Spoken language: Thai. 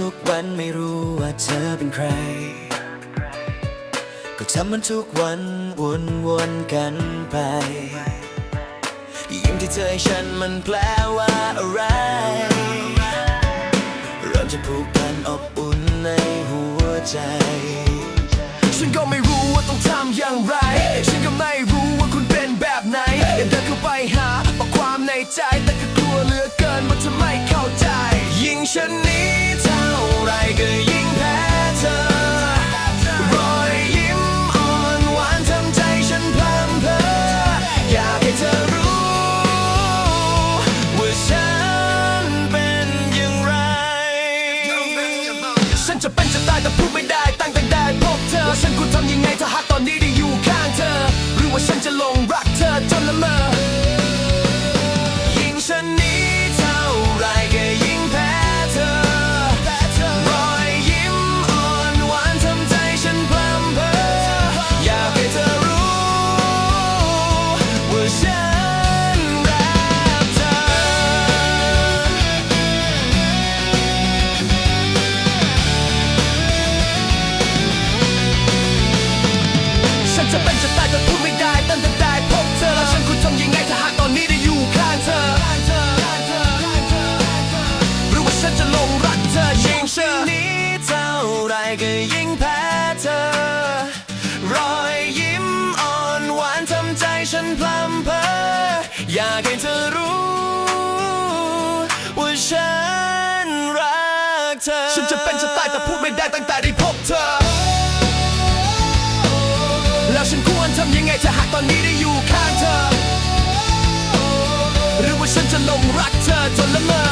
ทุกวันไม่รู้ว่าเธอเป็นใคร ก็ทำมันทุกวันวนวนๆกันไป ยิ้มที่เธอให้ฉันมันแปลว่าอะไร เริ่มจะผูกพันอบอุ่นในหัวใจ ฉันก็ไม่รู้ว่าต้องทำอย่างไร ฉันก็ไม่รู้ว่าคุณเป็นแบบไหนอยากเดินเข้าไปหาบอกความในใจ เป็นจะตายแต่พูดไม่ได้ตั้งแต่ได้ เชื่อนี้เท่าไรก็ยิ่งแพ้เธอ รอยยิ้มอ่อนหวานทำใจฉันพลัมเพออยากให้เธอรู้ว่าฉันรักเธอ ฉันจะเป็นจะตายแต่พูดไม่ได้ตั้งแต่ได้พบเธอ แล้วฉันควรทำยังไงถ้าหากตอนนี้ได้อยู่ข้างเธอ หรือว่าฉันจะหลงรักเธอจนละเมอ